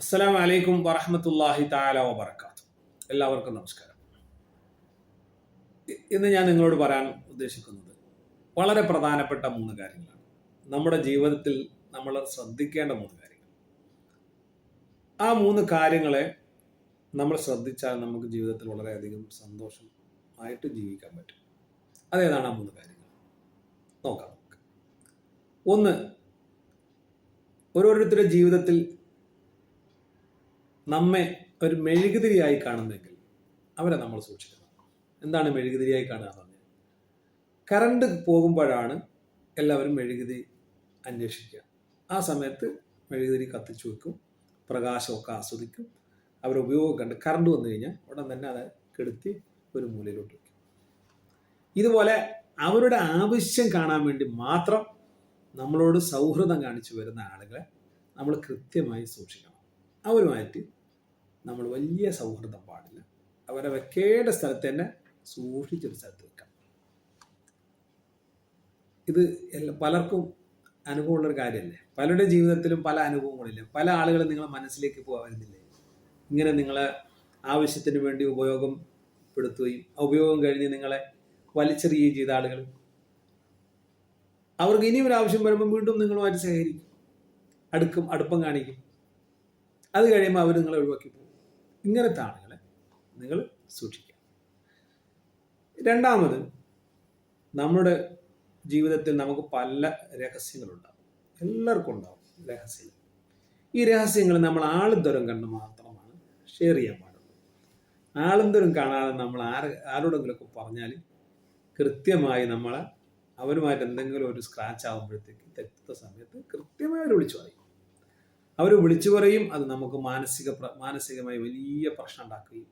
അസ്സലാം വലൈക്കും വറഹമത്തല്ലാഹി താല വബർക്കാത്തു എല്ലാവർക്കും നമസ്കാരം. ഇന്ന് ഞാൻ നിങ്ങളോട് പറയാൻ ഉദ്ദേശിക്കുന്നത് വളരെ പ്രധാനപ്പെട്ട മൂന്ന് കാര്യങ്ങളാണ്. നമ്മുടെ ജീവിതത്തിൽ നമ്മൾ ശ്രദ്ധിക്കേണ്ട മൂന്ന് കാര്യങ്ങൾ. ആ മൂന്ന് കാര്യങ്ങളെ നമ്മൾ ശ്രദ്ധിച്ചാൽ നമുക്ക് ജീവിതത്തിൽ വളരെയധികം സന്തോഷമായിട്ട് ജീവിക്കാൻ പറ്റും. അതേതാണ് ആ മൂന്ന് കാര്യങ്ങൾ. നോക്കാം ഒന്ന് ഓരോരുത്തരുടെ ജീവിതത്തിൽ നമ്മെ ഒരു മെഴുകുതിരിയായി കാണുന്നെങ്കിൽ അവരെ നമ്മൾ സൂക്ഷിക്കണം. എന്താണ് മെഴുകുതിരിയായി കാണുക എന്ന് പറഞ്ഞാൽ? കറണ്ട് പോകുമ്പോഴാണ് എല്ലാവരും മെഴുകുതിരി അന്വേഷിക്കുക. ആ സമയത്ത് മെഴുകുതിരി കത്തിച്ചു വെക്കും പ്രകാശമൊക്കെ ആസ്വദിക്കും. അവരെ ഉപയോഗം കണ്ട് കറണ്ട് വന്നു കഴിഞ്ഞാൽ ഉടൻ തന്നെ അത് കെടുത്തി ഒരു മൂലയിലോട്ട് വയ്ക്കും ഇതുപോലെ അവരുടെ ആവശ്യം കാണാൻ വേണ്ടി മാത്രം നമ്മളോട് സൗഹൃദം കാണിച്ചു വരുന്ന ആളുകളെ നമ്മൾ കൃത്യമായി സൂക്ഷിക്കണം. അവരുമായിട്ട് നമ്മൾ വലിയ സൗഹൃദം പാടില്ല. അവരെ വെക്കേണ്ട സ്ഥലത്ത് തന്നെ സൂക്ഷിച്ചൊരു സ്ഥലത്ത് വെക്കാം. ഇത് പലർക്കും അനുഭവമുള്ളൊരു കാര്യമല്ലേ? പലരുടെ ജീവിതത്തിലും പല അനുഭവങ്ങളില്ല? പല ആളുകളും നിങ്ങളെ മനസ്സിലേക്ക് പോകാൻ വരുന്നില്ലേ? ഇങ്ങനെ നിങ്ങളെ ആവശ്യത്തിന് വേണ്ടി ഉപയോഗപ്പെടുത്തുകയും ആ ഉപയോഗം കഴിഞ്ഞ് നിങ്ങളെ വലിച്ചെറിയുകയും ചെയ്ത ആളുകൾ. അവർക്ക് ഇനി ഒരു ആവശ്യം വരുമ്പോൾ വീണ്ടും നിങ്ങളുമായിട്ട് സഹകരിക്കും. അടുക്കും അടുപ്പം കാണിക്കും. അത് കഴിയുമ്പോൾ അവർ നിങ്ങളെ ഒഴിവാക്കി പോകും. ഇങ്ങനത്തെ ആളുകളെ നിങ്ങൾ സൂക്ഷിക്കുക. രണ്ടാമത് നമ്മുടെ ജീവിതത്തിൽ നമുക്ക് പല രഹസ്യങ്ങളുണ്ടാവും. എല്ലാവർക്കും ഉണ്ടാവും രഹസ്യങ്ങൾ. ഈ രഹസ്യങ്ങൾ നമ്മൾ ആളുന്തരം കണ്ട് മാത്രമാണ് ഷെയർ ചെയ്യാൻ പാടുള്ളൂ. ആളുന്തരം കാണാതെ നമ്മൾ ആര് ആരോടെങ്കിലുമൊക്കെ പറഞ്ഞാൽ കൃത്യമായി നമ്മളെ അവരുമായിട്ട് എന്തെങ്കിലും ഒരു സ്ക്രാച്ച് ആകുമ്പോഴത്തേക്ക് തെറ്റുന്ന സമയത്ത് കൃത്യമായി അവർ വിളിച്ചു പറയും. അവർ വിളിച്ചു പറയും അത് നമുക്ക് മാനസിക മാനസികമായി വലിയ പ്രശ്നം ഉണ്ടാക്കുകയും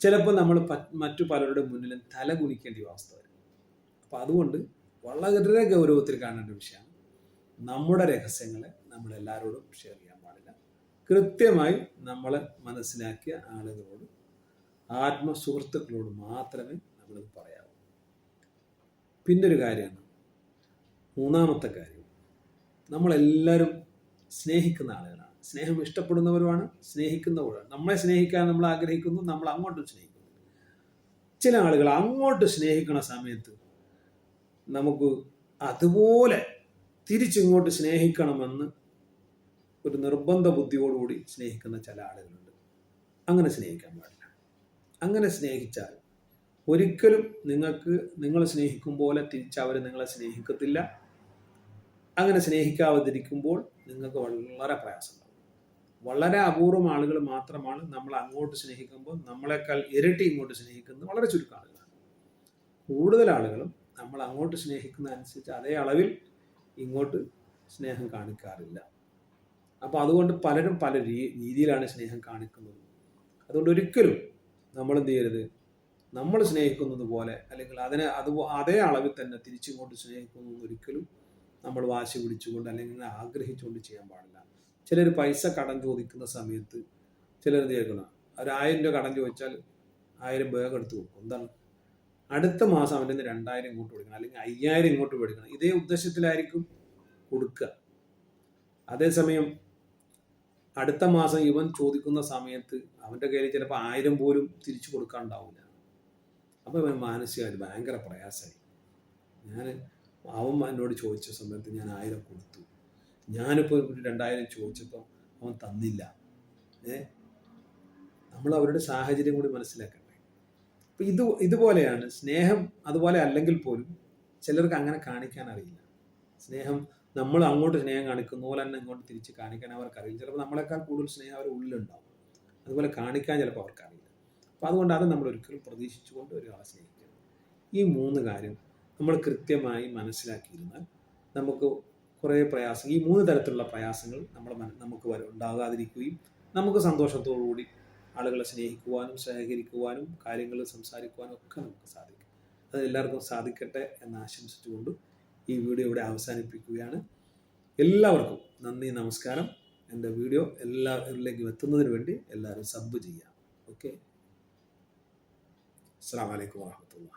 ചിലപ്പോൾ നമ്മൾ മറ്റു പലരുടെ മുന്നിലും തല കുനിക്കേണ്ട അവസ്ഥ വരും. അപ്പം അതുകൊണ്ട് വളരെ ഗൗരവത്തിൽ കാണേണ്ട വിഷയമാണ് നമ്മുടെ രഹസ്യങ്ങളെ നമ്മൾ എല്ലാവരോടും ഷെയർ ചെയ്യാൻ പാടില്ല. കൃത്യമായി നമ്മളെ മനസ്സിലാക്കിയ ആളുകളോട് ആത്മസുഹൃത്തുക്കളോട് മാത്രമേ നമ്മളിത് പറയാവൂ. പിന്നൊരു കാര്യമാണ് മൂന്നാമത്തെ കാര്യം നമ്മളെല്ലാവരും സ്നേഹിക്കുന്ന ആളുകളാണ്. സ്നേഹം ഇഷ്ടപ്പെടുന്നവരുമാണ് സ്നേഹിക്കുന്നവരാണ് നമ്മളെ സ്നേഹിക്കാൻ നമ്മൾ ആഗ്രഹിക്കുന്നു നമ്മൾ അങ്ങോട്ട് സ്നേഹിക്കുന്നു. ചില ആളുകൾ അങ്ങോട്ട് സ്നേഹിക്കുന്ന സമയത്ത് നമുക്ക് അതുപോലെ തിരിച്ചിങ്ങോട്ട് സ്നേഹിക്കണമെന്ന് ഒരു നിർബന്ധ ബുദ്ധിയോടുകൂടി സ്നേഹിക്കുന്ന ചില ആളുകളുണ്ട്. അങ്ങനെ സ്നേഹിക്കാൻ പാടില്ല. അങ്ങനെ സ്നേഹിച്ചാൽ ഒരിക്കലും നിങ്ങൾക്ക് നിങ്ങൾ സ്നേഹിക്കും പോലെ തിരിച്ചവർ നിങ്ങളെ സ്നേഹിക്കത്തില്ല. അങ്ങനെ സ്നേഹിക്കാതിരിക്കുമ്പോൾ നിങ്ങൾക്ക് വളരെ പ്രയാസമുണ്ടാവും വളരെ അപൂർവം ആളുകൾ മാത്രമാണ് നമ്മൾ അങ്ങോട്ട് സ്നേഹിക്കുമ്പോൾ നമ്മളെക്കാൾ ഇരട്ടി ഇങ്ങോട്ട് സ്നേഹിക്കുന്നത് വളരെ ചുരുക്കം ആളുകളാണ്. കൂടുതൽ ആളുകളും നമ്മൾ അങ്ങോട്ട് സ്നേഹിക്കുന്ന അനുസരിച്ച് അതേ അളവിൽ ഇങ്ങോട്ട് സ്നേഹം കാണിക്കാറില്ല. അപ്പോൾ അതുകൊണ്ട് പലരും പല രീതിയിലാണ് സ്നേഹം കാണിക്കുന്നത്. അതുകൊണ്ട് ഒരിക്കലും നമ്മൾ എന്ത് ചെയ്യരുത്? നമ്മൾ സ്നേഹിക്കുന്നത് പോലെ അല്ലെങ്കിൽ അതിനെ അത് അതേ അളവിൽ തന്നെ തിരിച്ചിങ്ങോട്ട് സ്നേഹിക്കുന്നു ഒരിക്കലും നമ്മൾ വാശി പിടിച്ചുകൊണ്ട് അല്ലെങ്കിൽ ആഗ്രഹിച്ചുകൊണ്ട് ചെയ്യാൻ പാടില്ല. ചിലർ പൈസ കടം ചോദിക്കുന്ന സമയത്ത് ചിലർ കേൾക്കണം ഒരായിരം രൂപ കടം ചോദിച്ചാൽ ആയിരം ബാഗ് എടുത്ത് കൊടുക്കും എന്താണ്? അടുത്ത മാസം അവന്റെ രണ്ടായിരം ഇങ്ങോട്ട് കൊടുക്കണം. അല്ലെങ്കിൽ അയ്യായിരം ഇങ്ങോട്ട് മേടിക്കണം. ഇതേ ഉദ്ദേശത്തിലായിരിക്കും കൊടുക്കുക. അതേസമയം അടുത്ത മാസം ഇവൻ ചോദിക്കുന്ന സമയത്ത് അവന്റെ കയ്യിൽ ചിലപ്പോൾ ആയിരം പോലും തിരിച്ചു കൊടുക്കാൻ ഉണ്ടാവില്ല അപ്പോൾ ഇവൻ മാനസികമായിട്ട് ഭയങ്കര പ്രയാസമായി. ഞാൻ അവൻ എന്നോട് ചോദിച്ച സമയത്ത് ഞാൻ ആയിരം കൊടുത്തു. ഞാനിപ്പോൾ രണ്ടായിരം ചോദിച്ചപ്പോൾ അവൻ തന്നില്ല. ഏ? നമ്മൾ അവരുടെ സാഹചര്യം കൂടി മനസ്സിലാക്കണ്ടേ അപ്പം ഇത് ഇതുപോലെയാണ് സ്നേഹം അതുപോലെ അല്ലെങ്കിൽ പോലും ചിലർക്ക് അങ്ങനെ കാണിക്കാൻ അറിയില്ല. സ്നേഹം നമ്മൾ അങ്ങോട്ട് സ്നേഹം കാണിക്കുന്ന പോലെ തന്നെ അങ്ങോട്ട് തിരിച്ച് കാണിക്കാൻ അവർക്കറിയില്ല. ചിലപ്പോൾ നമ്മളെക്കാൾ കൂടുതൽ സ്നേഹം അവരുടെ ഉള്ളിലുണ്ടാവും. അതുപോലെ കാണിക്കാൻ ചിലപ്പോൾ അവർക്കറിയില്ല. അപ്പോൾ അതുകൊണ്ടാണ് അത് നമ്മൾ ഒരിക്കലും പ്രതീക്ഷിച്ചുകൊണ്ട് ഒരാളെ സ്നേഹിക്കുന്നത് ഈ മൂന്ന് കാര്യം നമ്മൾ കൃത്യമായി മനസ്സിലാക്കിയിരുന്നാൽ നമുക്ക് കുറേ പ്രയാസം ഈ മൂന്ന് തരത്തിലുള്ള പ്രയാസങ്ങൾ നമ്മൾ നമുക്ക് വരെ ഉണ്ടാകാതിരിക്കുകയും നമുക്ക് സന്തോഷത്തോടു കൂടി ആളുകളെ സ്നേഹിക്കുവാനും സഹകരിക്കുവാനും കാര്യങ്ങൾ സംസാരിക്കുവാനും ഒക്കെ നമുക്ക് സാധിക്കും. അത് എല്ലാവർക്കും സാധിക്കട്ടെ എന്ന് ആശംസിച്ചുകൊണ്ട് ഈ വീഡിയോ ഇവിടെ അവസാനിപ്പിക്കുകയാണ്. എല്ലാവർക്കും നന്ദി നമസ്കാരം. എന്റെ വീഡിയോ എല്ലാവരിലേക്കും എത്തുന്നതിന് വേണ്ടി എല്ലാവരും സബ് ചെയ്യാം ഓക്കെ? അസ്സാം വലൈക്കും വാഹമത്തുള്ള